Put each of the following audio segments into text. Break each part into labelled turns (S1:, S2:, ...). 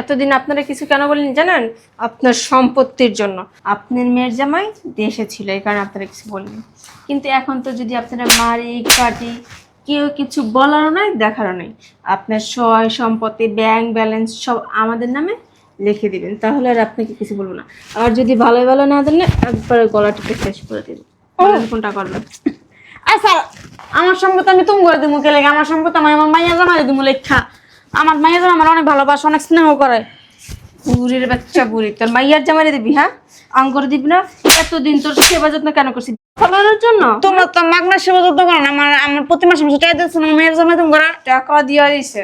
S1: এতদিন আপনারা কিছু কেন বলেন জানেন? আপনার সম্পত্তির জন্য। আপনার মেয়ের জামাই দেশে ছিল এই কারণে আপনারা কিছু বলেন কিন্তু এখন তো যদি আপনারা মারি কাটি কেউ কিছু বলারও নাই দেখারও নাই। আপনার সয় সম্পত্তি ব্যাংক ব্যালেন্স সব আমাদের নামে লিখে দিবেন। তাহলে আর আপনাকে কিছু বলব না। আর যদি ভালো ভালো না দেন না একবারে গলা টিপে শেষ করে দিন বলেন কোনটা করবেন?
S2: আচ্ছা আমার সম্পত্তি আমি তুমি করে দিমু কে লেগে? আমার সম্পত্তি আমি আমার মাইয়া জামাই দিমু লেখা। আমার মাইয়া জামাই আমার অনেক ভালোবাসে অনেক স্নেহ করে।
S1: বুড়ির বাচ্চা বুড়ি তোর মাইয়ার জামাইরে দিবি হ্যাঁ? আঙ্গুর দিবি না এতদিন তোর সেবা যত্ন কেন করছিস? ফলানোর জন্য?
S2: তোমরা তো মাগনা সেবা যত্ন করো না আমার আমার প্রতি মাসে মাসে টাকা দিচ্ছ না মেয়ের জামাই তুমি করার
S1: টাকা দিয়া দিছে।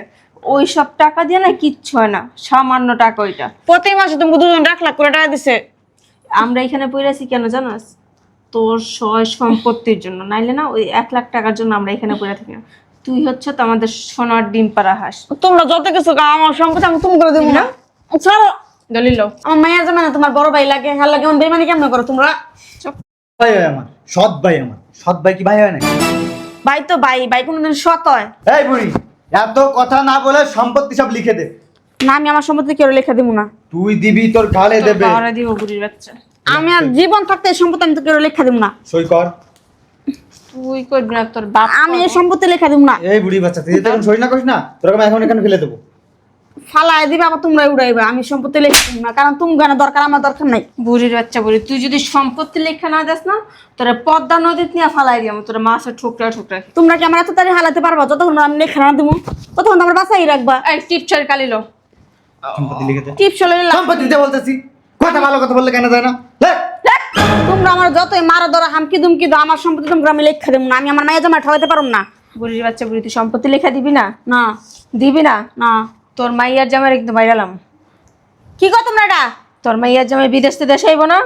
S1: ওই সব টাকা দিয়ে না কিচ্ছু হয় না সামান্য টাকা ওইটা।
S2: প্রতি মাসে তুমি দুজন লাখ লাখ করে টাকা দিছে।
S1: আমরা এখানে পড়ে কেন জানাস? তোর সয় সম্পত্তির জন্য নাইলে না ওই এক লাখ টাকার জন্য আমরা এখানে পড়ে থাকি তুই হচ্ছে তো আমাদের সোনার ডিম পাড়া হাঁস।
S2: তোমরা যত কিছু আমার সম্পত্তি আমি তুমি করে দিবো না। ছাড়ো।
S1: দলিল
S2: আমার মাইয়া জামাই না তোমার বড় ভাই লাগে হাল লাগে আমার বেমানি কেমন করো তোমরা?
S3: ভাই হয় আমার সৎ ভাই আমার। সৎ ভাই কি ভাই হয় না
S2: ভাই তো ভাই ভাই কোনোদিন সৎ হয়।
S3: এই বুড়ি এত কথা না বলে সম্পত্তি সব লিখে দে।
S2: না আমি আমার সম্পত্তি কেউ লেখা দিব না।
S3: তুই দিবি তোর গালে দেবে।
S1: দিব বুড়ির বাচ্চা।
S2: আমি আর জীবন থাকতে এই সম্পত্তি আমি তো কেউ লেখা দিব না।
S3: সই কর।
S1: তুই করবি না তোর বাপ
S2: আমি এই সম্পত্তি লেখা দিব না।
S3: এই বুড়ি বাচ্চা তুই তখন সই না করিস না তোর আমি এখন এখানে ফেলে দেবো।
S2: ফালাই দিবে আবার তোমরা উড়াইবে। আমি সম্পত্তি লেখা দিব না কারণ তুমি গানে দরকার আমার দরকার নাই।
S1: বুড়ির বাচ্চা বুড়ি তুই যদি সম্পত্তি লেখা না দেস না তোরা পদ্মা নদীত নিয়ে ফালাই দিয়াম তোরা মাছের ঠোকরা ঠোকরা।
S2: তোমরা কি আমার এত তাড়ি হালাতে পারবা? যতক্ষণ আমি লেখা না দিব ততক্ষণ তো আমার বাসাই রাখবা।
S1: এই টিপচার কালিলো
S3: সম্পত্তি লিখে দে।
S2: টিপ চলে
S3: সম্পত্তি দিতে বলতেছি। কথা ভালো কথা বললে কেন যায় না।
S2: তোমরা আমার যতই মারো ধরো হামকি দুমকি দাও আমার সম্পত্তি তোমরা আমি লেখা দেবো না। আমি আমার মায়ের জামা ঠকাতে পারব না।
S1: বুড়ির বাচ্চা বুড়ি তুই সম্পত্তি লেখা দিবি না?
S2: না।
S1: দিবি না?
S2: না।
S1: তোর মাইয়ার জামাই একদম বাইরালাম
S2: কি কর তোমরা এটা?
S1: তোর মাইয়ার জামাই বিদেশ থেকে দেশে আইব না?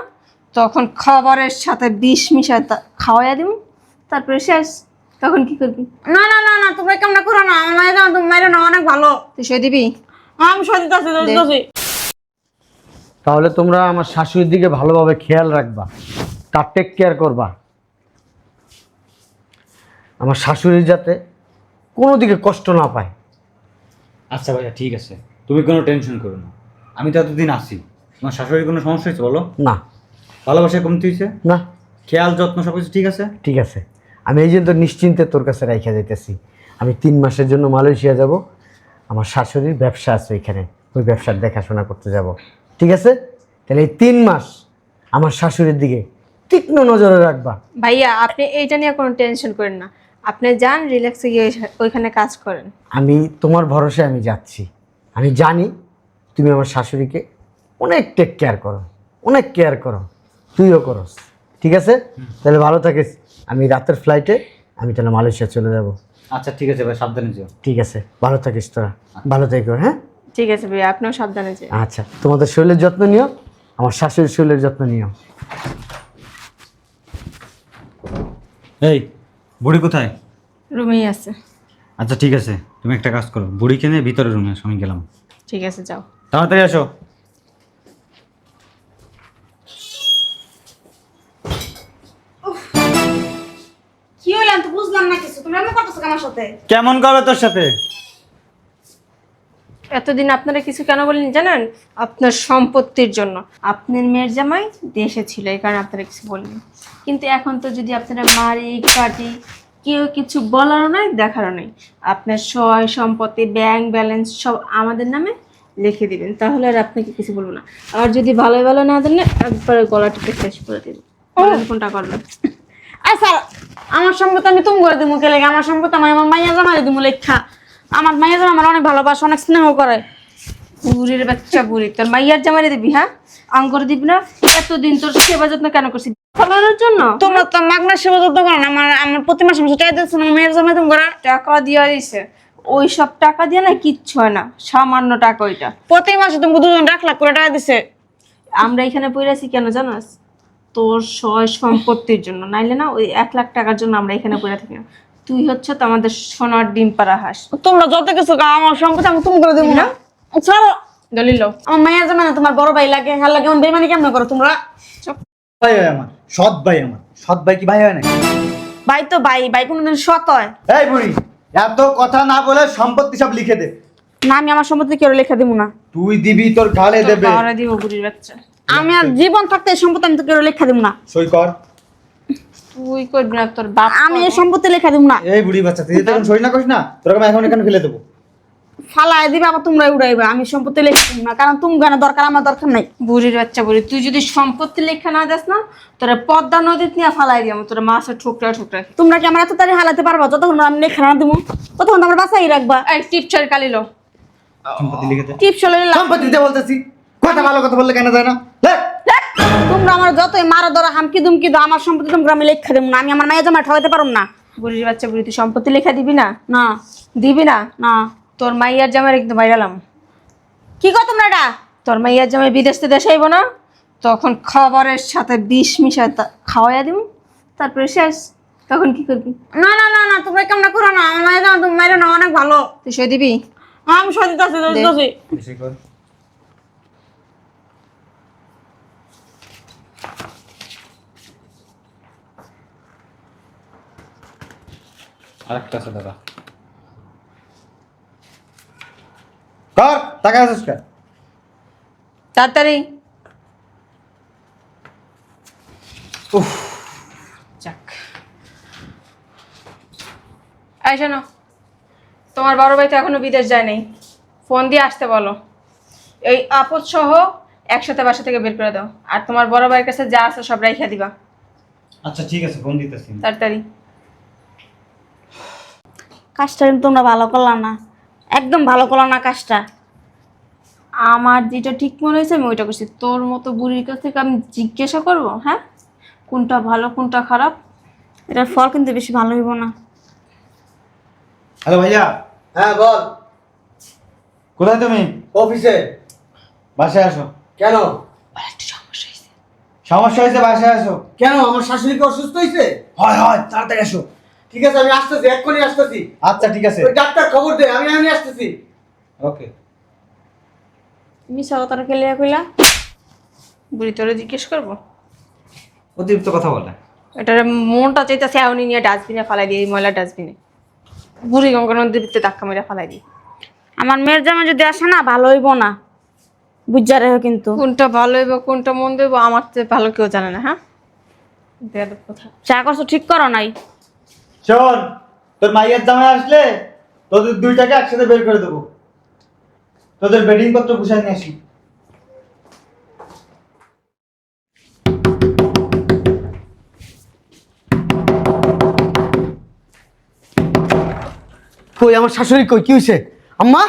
S1: তখন খাবারের সাথে বিষ মিশায় খাওয়াইয়া দিব তারপরে শেষ তখন কি করবি?
S2: না না না না তোমরা কেমন করো না। আমার মায়ের জামা তুমি মাইরো না অনেক ভালো।
S1: তুই সই দিবি?
S2: আমি সত্যি আছি
S4: তাহলে তোমরা আমার শাশুড়ির দিকে ভালোভাবে খেয়াল রাখবা। তার টেক কেয়ার করবা। আমার শাশুড়ি যাতে কোনো দিকে কষ্ট না পায়।
S3: আচ্ছা ভাইয়া ঠিক আছে। তুমি কোনো টেনশন করো না। আমি তো এতদিন আসি তোমার শাশুড়ির কোনো সমস্যা হয়েছে বলো?
S4: না।
S3: ভালোবাসা কমতি হয়েছে?
S4: না।
S3: খেয়াল যত্ন সব কিছু ঠিক আছে?
S4: ঠিক আছে। আমি এই জন্য নিশ্চিন্তে তোর কাছে রাইখা যাইতেছি। আমি তিন মাসের জন্য মালয়েশিয়া যাব। আমার শাশুড়ির ব্যবসা আছে ওইখানে ওই ব্যবসার দেখাশোনা করতে যাব। ঠিক আছে? তাহলে এই তিন মাস আমার শাশুড়ির দিকে তীক্ষ্ণ নজরে রাখবা।
S1: ভাইয়া আপনি এইটা নিয়ে কোনো টেনশন করেন না। আপনি যান রিল্যাক্সে গিয়ে ওই- ওইখানে কাজ করেন।
S4: আমি তোমার ভরসায় আমি যাচ্ছি। আমি জানি তুমি আমার শাশুড়িকে অনেক টেক কেয়ার করো অনেক কেয়ার করো তুইও করস। ঠিক আছে? তাহলে ভালো থাকিস। আমি রাতের ফ্লাইটে আমি তাহলে মালয়েশিয়া চলে যাব।
S3: আচ্ছা ঠিক আছে ভাই সাবধানে যেও।
S4: ঠিক আছে? ভালো থাকিস তোরা। ভালো থেকো হ্যাঁ?
S1: ঠিক আছে ভাইয়া আপনিও সাবধানে যে
S4: আচ্ছা তোমাদের শরীরের যত্ন নিও আমার শাশুড়ির শরীরের যত্ন নিও।
S3: এই বুড়ি কোথায়?
S1: রুমেই আছে।
S3: আচ্ছা ঠিক আছে তুমি একটা কাজ করো বুড়িকে নিয়ে ভিতরে রুমে আসো আমি গেলাম।
S1: ঠিক আছে যাও।
S3: তাড়াতাড়ি আসো।
S2: কি হইলাম তো বুঝলাম না কিছু তুমি এমন করতেছো আমার সাথে?
S3: কেমন করবে তোর সাথে?
S1: এতদিন আপনারা কিছু কেন বলেন জানেন? আপনার সম্পত্তির জন্য। আপনার মেয়ের জামাই দেশে ছিল এই কারণে আপনারা কিছু বলেন কিন্তু এখন তো যদি আপনারা মারি কাটি কেউ কিছু বলারও নাই দেখারও নাই। আপনার সয় সম্পত্তি ব্যাংক ব্যালেন্স সব আমাদের নামে লিখে দিবেন। তাহলে আর আপনাকে কিছু বলব না। আর যদি ভালো ভালো না দেন একবারে গলা টিপে শেষ করে দিন বলেন কোনটা করবেন?
S2: আচ্ছা আমার সম্পত্তি আমি তুমি করে দিমু কে লেগে? আমার সম্পত্তি আমি আমার মাইয়া জামাই দিমু লেখা। আমার মাইয়া জামাই আমার অনেক ভালোবাসে অনেক স্নেহ করে।
S1: বুড়ির বাচ্চা বুড়ি তোর মাইয়ার জামাইরে দিবি হ্যাঁ? আঙ্গুর দিবি না এতদিন তোর সেবা যত্ন কেন করছিস? ফলানোর জন্য?
S2: তোমরা তো মাগনা সেবা যত্ন করো না আমার আমার প্রতি মাসে মাসে টাকা দিচ্ছ না মেয়ের জামাই তুমি করার
S1: টাকা দিয়া দিছে। ওই সব টাকা দিয়ে না কিচ্ছু হয় না সামান্য টাকা ওইটা।
S2: প্রতি মাসে তুমি দুজন লাখ লাখ করে টাকা দিছে।
S1: আমরা এখানে পড়েছি কেন জানাস? তোর সয় সম্পত্তির জন্য নাইলে না ওই এক লাখ টাকার জন্য আমরা এখানে পড়ে থাকি। তুই হচ্ছে তো আমাদের সোনার ডিম পাড়া হাঁস।
S2: তোমরা যত কিছু খাও, আমার সম্পত্তি আমি তুমি করে দিব না। ছাড়ো।
S1: দলিল
S2: আমার মায়ের জামাই না তোমার বড় ভাই লাগে হাল লাগে আমার বেমানি কেমন করো তোমরা?
S3: ভাই হয় আমার সৎ ভাই আমার। সৎ ভাই কি ভাই হয় না
S2: ভাই তো ভাই ভাই কোনোদিন সৎ হয়।
S3: এই বুড়ি এত কথা না বলে সম্পত্তি সব লিখে দে।
S2: না আমি আমার সম্পত্তি কেউ লেখা দিব না।
S3: তুই দিবি তোর গালে
S1: তোর
S3: দেবে।
S1: বাবারা দিব বুড়ির বাচ্চা।
S2: আমি আর জীবন থাকতে সম্পত্তি আমি তো কেউ লেখা দিব না।
S3: সই কর।
S1: তুই করবি না তোর বাপ
S2: আমি এই সম্পত্তি লেখা দিব না।
S3: এই বুড়ি বাচ্চা তুই তখন সই না করিস না তোর আমি এখন এখানে ফেলে দেবো।
S2: ফালাই দিবে আবার তোমরা উড়াইবে। আমি সম্পত্তি লেখা দিব না কারণ তুমি গানে দরকার আমার দরকার নাই।
S1: বুড়ির বাচ্চা বুড়ি তুই যদি সম্পত্তি লেখা না দেস না তোরা পদ্মা নদীতে নিয়ে ফালাই দিয়াম তোরা মাছের ঠুকরা ঠুকরা।
S2: তোমরা কি আমার এত তাড়ি হালাতে পারবা? যতক্ষণ আমি লেখা না দিব ততক্ষণ আমার বাসাই রাখবা।
S1: এই টিপচার কালিলো
S3: সম্পত্তি লিখে দে।
S2: টিপস চলে
S3: সম্পত্তি দিতে বলতেছি। কথা ভালো কথা বললে কেন যায় না।
S2: তোমরা আমার যতই মারো ধরো হামকি দুমকি দাও আমার সম্পত্তি তোমরা আমি লেখা দেবো না আমি আমার মায়ের জামা ঠকাইতে পারব না।
S1: বুড়ির বাচ্চা বুড়ি তুই সম্পত্তি লেখা দিবি না?
S2: না।
S1: দিবি না?
S2: না।
S1: তোর মাইয়ার জামাই একদম বাইরালাম
S2: কি কর তোমরা এটা?
S1: তোর মাইয়ার জামাই বিদেশ থেকে দেশে আইব না? তখন খাবারের সাথে বিষ মিশায় খাওয়াইয়া দিব তারপরে শেষ। তখন কি করবি?
S2: না না না না তোমরা কেমন করো না? আমার মায়ের জামা তুমি মাইরো না অনেক ভালো।
S1: তুই সই দিবি?
S2: আমি সজিত আছি সজিত আছি
S3: সই কর। আরেকটা আছে দাদা। কর টাকা কে?
S1: তাড়াতাড়ি।
S3: উফ।
S1: যাক। এই শোনো তোমার বড় ভাই তো এখনও বিদেশ যায় নাই। ফোন দিয়ে আসতে বলো। এই আপদ সহ একসাথে বাসা থেকে বের করে দাও। আর তোমার বড় ভাইয়ের কাছে যা আছে সব রাইখা দিবা।
S3: আচ্ছা ঠিক আছে ফোন দিতেছি।
S1: তাড়াতাড়ি।
S2: কাজটা কিন্তু তোমরা ভালো করলাম না। একদম ভালো করলাম না কাজটা।
S1: আমার যেটা ঠিক মনে হয়েছে আমি ওইটা করছি। তোর মতো বুড়ির কাছ থেকে আমি জিজ্ঞাসা করব হ্যাঁ? কোনটা ভালো কোনটা খারাপ?
S2: এটার ফল কিন্তু বেশি ভালো হইব না।
S3: হ্যালো ভাইয়া।
S4: হ্যাঁ বল।
S3: কোথায় তুমি?
S4: অফিসে।
S3: বাসায় আসো।
S4: কেন?
S1: একটু সমস্যা হয়েছে।
S3: সমস্যা হয়েছে বাসায় আসো।
S4: কেন? আমার শাশুড়িকে অসুস্থ হয়েছে?
S3: হয় হয় তাড়াতাড়ি আসো।
S4: ঠিক আছে আমি আসতেছি এক্ষুনি আসতেছি।
S3: আচ্ছা ঠিক আছে।
S4: ওই ডাক্তার খবর দে আমি আমি আসতেছি।
S3: ওকে।
S2: মিশা কথাটা খেলিয়া কইলা?
S1: বুড়ি তোরে জিজ্ঞেস করব?
S3: অতিরিক্ত কথা বলে।
S1: এটার মনটা চাইতেছে এমনি নিয়ে ডাস্টবিনে ফালাই দিই ময়লা ডাস্টবিনে। বুড়ি গঙ্গা নদীর ভিতরে ধাক্কা মেরে ফালাই দিই
S2: আমার মেয়ের জামা যদি আসে না ভালো হইব না। বুঝা রেখো কিন্তু।
S1: কোনটা ভালো হইব কোনটা মন্দ হইব আমার তো ভালো কেউ জানে না হ্যাঁ? বেয়াদব কথা।
S2: চা করছ ঠিক করো নাই।
S3: শোন, তোর মাইয়ের জামাই আসলে তোদের দুইটাকে একসাথে বের করে দেবো। তোদের বেডিং পত্র গুছাই নিয়ে আসি।
S4: কই, আমার শাশুড়ি কই? কি হয়েছে আম্মা?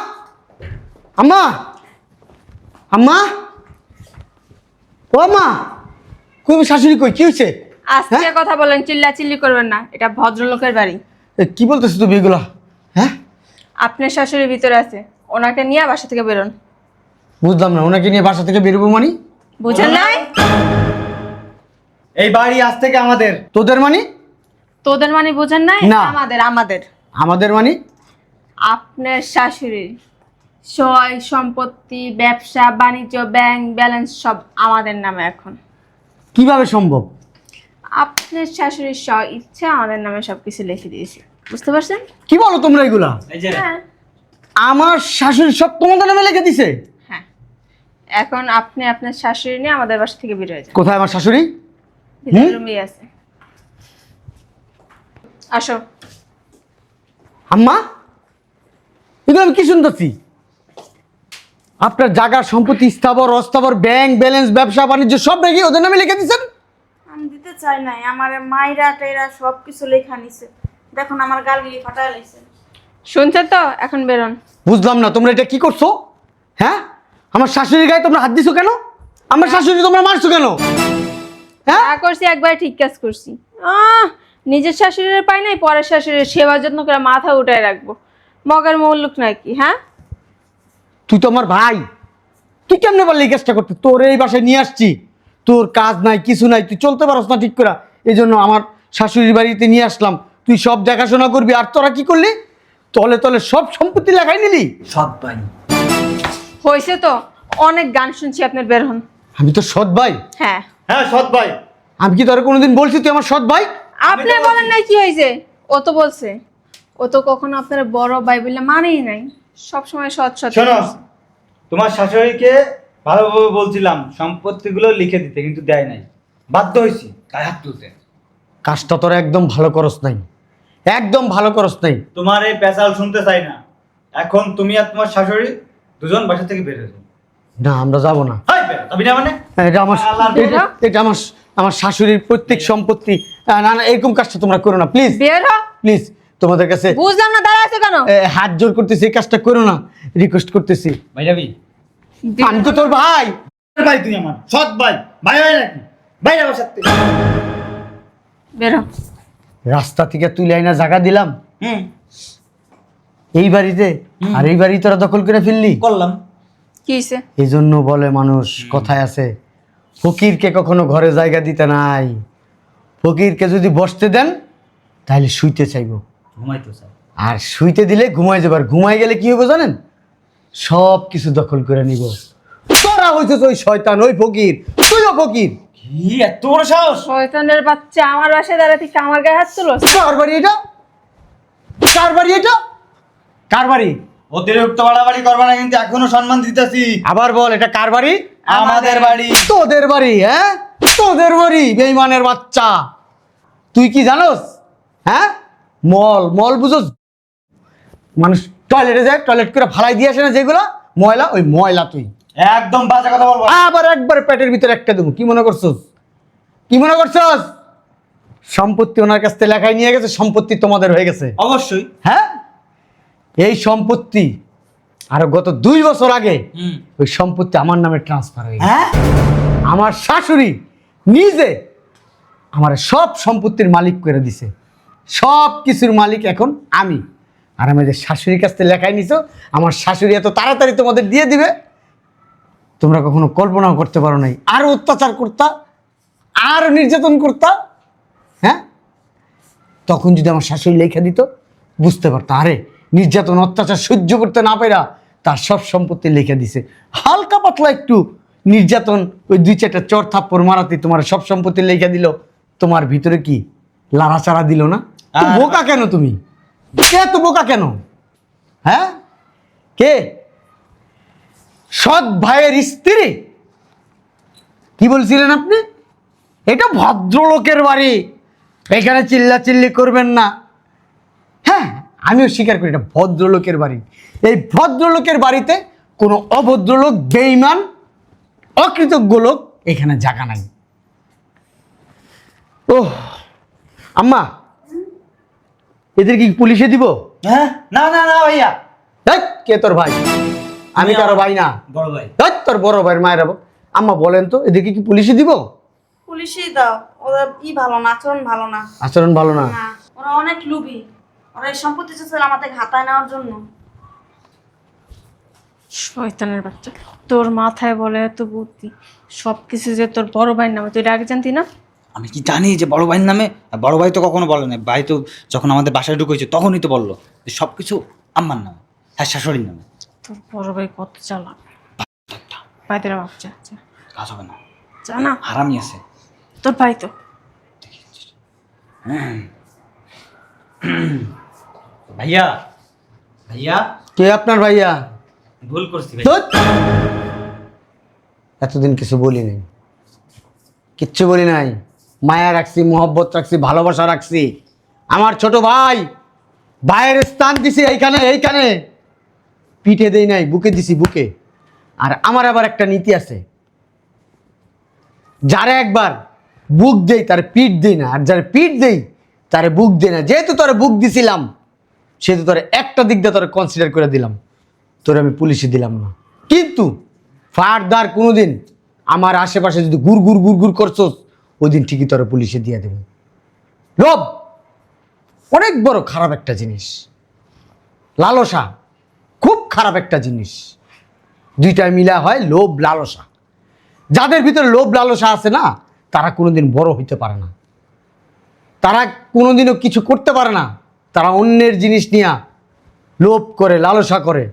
S4: আম্মা? আম্মা? ও আম্মা, কই শাশুড়ি কই? কি হয়েছে
S1: আজকে কথা বলেন চিল্লা চিল্লি করবেন না। এটা ভদ্রলোকের বাড়ি।
S4: এ, কি বলতেছো তুমি এগুলা? হ্যাঁ?
S1: আপনার শাশুড়ির ভিতরে আছে। ওনাকে নিয়ে বাসা থেকে বেরোন।
S4: বুঝলাম না ওনাকে নিয়ে বাসা থেকে বেরোবো মানে?
S1: বুঝেন নাই?
S3: এই বাড়ি আজ থেকে আমাদের।
S4: তোদের মানে?
S1: তোদের মানে বুঝেন নাই?
S4: না।
S1: আমাদের আমাদের।
S4: আমাদের মানে?
S1: আপনার শাশুড়ির সয় সম্পত্তি ব্যবসা বাণিজ্য ব্যাংক ব্যালেন্স সব আমাদের নামে এখন।
S4: কীভাবে সম্ভব?
S1: আপনার শাশুড়ির স্ব ইচ্ছা আমাদের নামে সবকিছু লিখে দিয়েছে। বুঝতে পারছেন?
S4: কি বলো তোমরা এগুলা?
S3: এই যে
S1: হ্যাঁ।
S4: আমার শাশুড়ি সব তোমাদের নামে লিখে দিছে?
S1: হ্যাঁ। এখন আপনি আপনার শাশুড়ি নিয়ে আমাদের বাসা থেকে বের হয়ে যান।
S4: কোথায় আমার শাশুড়ি?
S1: ভিতরে রুমেই আছে। আসো।
S4: আম্মা? এগুলো আমি কি শুনতেছি? আপনার জায়গার সম্পত্তি স্থাবর অস্থাবর ব্যাংক ব্যালেন্স ব্যবসা বাণিজ্য সব রেখে ওদের নামে লিখে দিচ্ছেন
S2: আমি দিতে চাই নাই আমার মাইরা টাইরা সব কিছু লেখা নিছে। দেখুন আমার গালগুলি ফাটাই লাইছে।
S1: শুনছেন তো? এখন বেরোন।
S4: বুঝলাম না তোমরা এটা কি করছ? হ্যাঁ? আমার শাশুড়ির গায়ে তোমরা হাত দিছো কেন? আমার শাশুড়ি তোমরা মারছো কেন? হ্যাঁ?
S1: যা করছি একবার ঠিক কাজ করছি। আহ নিজের শাশুড়ির পাই নাই পরের শাশুড়ির সেবা যত্ন করে মাথা উঠায় রাখব। মগের মৌলুক নাকি হ্যাঁ?
S4: তুই তো আমার ভাই। তুই কেমনে পারলি এই কাজটা করতে? তোর এই বাসায় নিয়ে আসছি। তোর কাজ নাই কিছু নাই তুই চলতে পারস না ঠিক করে। এই জন্য আমার শাশুড়ির বাড়িতে নিয়ে আসলাম। তুই সব দেখাশোনা করবি আর তোরা কি করলি? তলে তলে সব সম্পত্তি লেখাই নিলি।
S3: সৎ ভাই।
S1: হয়েছে তো অনেক গান শুনছি আপনার বের হন।
S4: আমি তো সৎ ভাই?
S1: হ্যাঁ।
S3: হ্যাঁ সৎ ভাই।
S4: আমি কি তোরা কোনোদিন বলছি তুই আমার সৎ ভাই?
S1: আপনি বলেন নাই কি হয়েছে ও তো বলছে। ও তো কখনো আপনার বড় ভাই বলে মানেই নাই। সবসময় সৎ সৎ।
S3: শোনো তোমার শাশুড়িকে ভালোভাবে বলছিলাম সম্পত্তিগুলো লিখে দিতে কিন্তু দেয় নাই। বাধ্য হয়েছি। তাই হাত তুলতে।
S4: কাজটা তোর একদম ভালো করস নাই। একদম ভালো করস নাই।
S3: তোমার এই পেশাল শুনতে চাই না। এখন তুমি আর তোমার শাশুড়ি দুজন বাসা থেকে বের হয়েছো
S4: না আমরা যাব না।
S3: তবে না মানে?
S4: এটা আমার এটা এটা আমার আমার শাশুড়ির প্রত্যেক সম্পত্তি। না না এরকম কাজটা তোমরা করো না প্লিজ
S1: বের।
S4: প্লিজ তোমাদের কাছে
S1: বুঝলাম না দাঁড়া আছে কেন?
S4: হাত জোর করতেছি এই কাজটা করো না। রিকোয়েস্ট করতেছি।
S3: ভাই যাবি?
S4: আমি তো তোর ভাই।
S3: ভাই তুই আমার সৎ ভাই। ভাই ভাই নাকি? ভাই আমার সাথে
S1: বের।
S4: রাস্তা থেকে তুলে আইনা জায়গা দিলাম।
S3: হুম।
S4: এই বাড়িতে? আর এই বাড়ি তোরা দখল করে ফেললি?
S3: করলাম।
S1: কি
S4: এই জন্য বলে মানুষ কথায় আছে ফকিরকে কখনো ঘরে জায়গা দিতে নাই। ফকিরকে যদি বসতে দেন তাহলে শুইতে চাইব।
S3: ঘুমাইতো স্যার
S4: আর শুইতে দিলে ঘুমাই যাবার। ঘুমাই গেলে কি হবে জানেন? সব কিছু দখল করে নিব। তোরা হইছে ওই শয়তান ওই ফকির। তুইও ফকির।
S3: কি এত বড় সাহস?
S1: শয়তানের বাচ্চা আমার বাসায় দাঁড়াতে কি আমার গায়ে হাত তুলো।
S4: কার বাড়ি এটা? কার বাড়ি এটা? কার বাড়ি?
S3: অতিরিক্ত বাড়াবাড়ি করবা না কিন্তু এখনও সম্মান দিতেছি।
S4: আবার বল এটা কার বাড়ি?
S3: আমাদের। বাড়ি।
S4: তোদের বাড়ি হ্যাঁ? তোদের বাড়ি বেইমানের বাচ্চা। তুই কি জানোস? হ্যাঁ? মল মল বুঝোস? মানুষ টয়লেটে যায় টয়লেট করে ফালাই দিয়ে আসে না যেগুলো? ময়লা ওই ময়লা তুই।
S3: একদম বাজে কথা বলব।
S4: আবার একবার পেটের ভিতরে একটা দেবো। কি মনে করছস? কি মনে করছস? সম্পত্তি ওনার কাছ থেকে লেখায় নিয়ে গেছে সম্পত্তি তোমাদের হয়ে গেছে।
S3: অবশ্যই।
S4: হ্যাঁ? এই সম্পত্তি আর গত দুই বছর আগে ওই সম্পত্তি আমার নামে ট্রান্সফার হয়ে গেছে।
S3: হ্যাঁ?
S4: আমার শাশুড়ি নিজে আমার সব সম্পত্তির মালিক করে দিছে। সব কিছুর মালিক এখন আমি। আর আমাদের শাশুড়ির কাছ থেকে লেখাই নিছো আমার শাশুড়ি এত তাড়াতাড়ি তোমাদের দিয়ে দিবে তোমরা কখনো কল্পনাও করতে পারো নাই। আর অত্যাচার করতা আর নির্যাতন করতা হ্যাঁ? তখন যদি আমার শাশুড়ি লেখা দিত বুঝতে পারতো আরে নির্যাতন অত্যাচার সহ্য করতে না পেরা তার সব সম্পত্তি লেখা দিছে। হালকা পাতলা একটু নির্যাতন ওই দুই চারটা চর থাপ্পড় মারাতে তোমার সব সম্পত্তি লেখা দিল তোমার ভিতরে কি লাড়াচাড়া দিল না? বোকা কেন তুমি? কে তো বোকা কেন? হ্যাঁ? কে? সৎ ভাইয়ের স্ত্রী? কি বলছিলেন আপনি? এটা ভদ্রলোকের বাড়ি। এখানে চিল্লা চিল্লি করবেন না। হ্যাঁ আমিও স্বীকার করি এটা ভদ্রলোকের বাড়ি। এই ভদ্রলোকের বাড়িতে কোনো অভদ্রলোক বেইমান অকৃতজ্ঞ লোক এখানে জায়গা নাই। ও আম্মা এদের কি পুলিশে দিব?
S3: হ্যাঁ? না না না ভাইয়া।
S4: ধ্যাৎ, কে তোর ভাই? আমি কারও ভাই না।
S3: বড় ভাই।
S4: ধ্যাৎ, তোর বড় ভাইয়ের মায়ের। আম্মা বলেন তো এদেরকে কি পুলিশে দিব?
S2: পুলিশই দাও। ওরা ই ভালো না আচরণ ভালো না।
S4: আচরণ ভালো না।
S2: না ওরা অনেক লুবি ওরা এই সম্পত্তি চাচ্ছে আমাদের হাতায় নেওয়ার জন্য।
S1: শয়তানের বাচ্চা তোর মাথায় বলে এত বুদ্ধি। সব কিছু যে তোর বড় ভাই নামে তুই আগে জানতি না?
S5: আমি কি জানি যে বড় ভাইয়ের নামে? আর বড় ভাই তো কখনো বলে না ভাই তো যখন আমাদের বাসায় ঢুকেছে তখনই তো বলল যে সব কিছু আম্মার নামে হ্যাঁ শাশুড়ির নামে।
S1: তোর বড় ভাই কত চালাক। বাইদের বাচ্চা যা।
S5: কাজ হবে না।
S1: যা না।
S5: হারামি আছে।
S1: তোর ভাই তো।
S3: ভাইয়া ভাইয়া।
S4: কে আপনার ভাইয়া?
S3: ভুল করছি
S4: এতদিন কিছু বলি নাই কিচ্ছু বলি নাই। মায়া রাখছি, মোহব্বত রাখছি, ভালোবাসা রাখছি। আমার ছোট ভাই, ভাইয়ের স্থান দিছি এইখানে এইখানে। পিঠে দেই নাই, বুকে দিছি বুকে। আর আমার আবার একটা নীতি আছে। যারা একবার বুক দেই, তার পিঠ দেই না। আর যারা পিঠ দেই, তারে বুক দেই না। যেহেতু তোরা বুক দিছিলাম, সেহেতু তোরা একটা দিক দিয়ে তোরা কনসিডার করে দিলাম। তোর আমি পুলিশে দিলাম না। কিন্তু, ফারদার কোনোদিন আমার আশেপাশে যদি গুড় গুড় গুড় গুড় করছোস ওই দিন ঠিকই তোরা পুলিশে দিয়ে দেবে। লোভ! অনেক বড় খারাপ একটা জিনিস। লালসা, খুব খারাপ একটা জিনিস। দুইটা মিলা হয় লোভ, লালসা। যাদের ভিতরে লোভ, লালসা আছে না, তারা কোনোদিন বড় হইতে পারে না। তারা কোনোদিনও কিছু করতে পারে না। তারা অন্যের জিনিস নিয়ে লোভ করে, লালসা করে।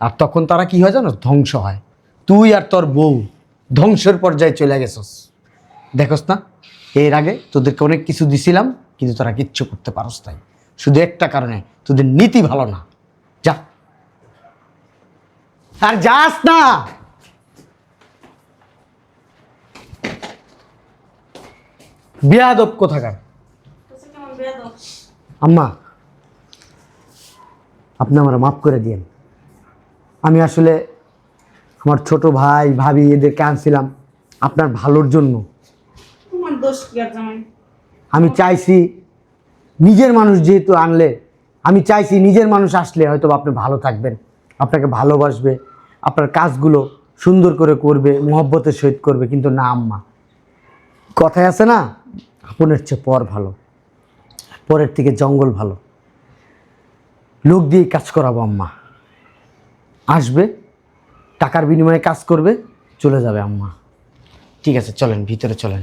S4: আর তখন তারা কি হয় জানো? ধ্বংস হয়। তুই আর তোর বউ ধ্বংসের পর্যায়ে চলে গেছস। দেখোস না, এর আগে তোদেরকে অনেক কিছু দিছিলাম, কিন্তু তোরা কিচ্ছু করতে পারস তাই শুধু একটা কারণে, তোদের নীতি ভালো না। যা। আর যাস না! বিয়াদব কোথাকার? আম্মা, আপনি আমার মাফ করে দিয়েন। আমি আসলে আমার ছোট ভাই, ভাবি, এদেরকে আনছিলাম আপনার ভালোর জন্য
S2: তোমার দোষ কি আর জামাই
S4: আমি চাইছি নিজের মানুষ যেহেতু আনলে আমি চাইছি নিজের মানুষ আসলে হয়তো আপনি ভালো থাকবেন আপনাকে ভালোবাসবে আপনার কাজগুলো সুন্দর করে করবে মহব্বতের সহিত করবে কিন্তু না আম্মা। কথায় আছে না আপনের চেয়ে পর ভালো পরের থেকে জঙ্গল ভালো। লোক দিয়ে কাজ করাবো আম্মা। আসবে টাকার বিনিময়ে কাজ করবে চলে যাবে আম্মা। ঠিক আছে চলেন ভিতরে চলেন।